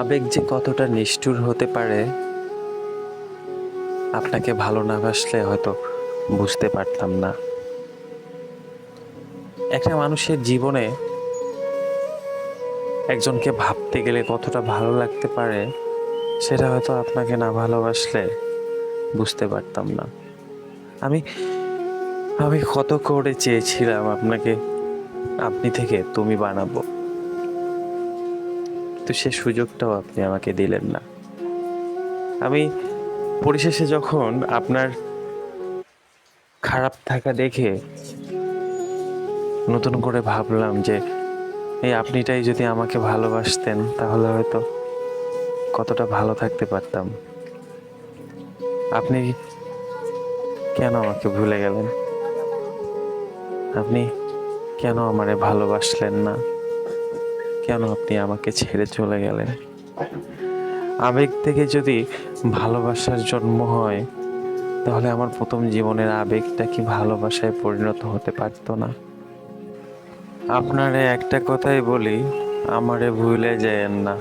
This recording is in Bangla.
আবেগ যে কতটা নিষ্ঠুর হতে পারে, আপনাকে ভালো না বাসলে হয়তো বুঝতে পারতাম না। একটা মানুষের জীবনে একজনকে ভাবতে গেলে কতটা ভালো লাগতে পারে, সেটা হয়তো আপনাকে না ভালোবাসলে বুঝতে পারতাম না। আমি আমি কত করে চেয়েছিলাম আপনাকে, আপনি থেকে তুমি বানাবো। তো সে সুযোগটাও আপনি আমাকে দিলেন না। আমি পরিশেষে যখন আপনার খারাপ থাকা দেখে নতুন করে ভাবলাম যে, এই আপনিটাই যদি আমাকে ভালোবাসতেন, তাহলে হয়তো কতটা ভালো থাকতে পারতাম। আপনি কেন আমাকে ভুলে গেলেন? আপনি কেন আমারে ভালোবাসলেন না? কেন আপনি আমাকে ছেড়ে চলে গেলেন? আবেগ থেকে যদি ভালোবাসার জন্ম হয়, তাহলে আমার প্রথম জীবনের আবেগটা কি ভালোবাসায় পরিণত হতে পারত না? আপনারে একটা কথাই বলি, আমারে ভুলে যায়েন না।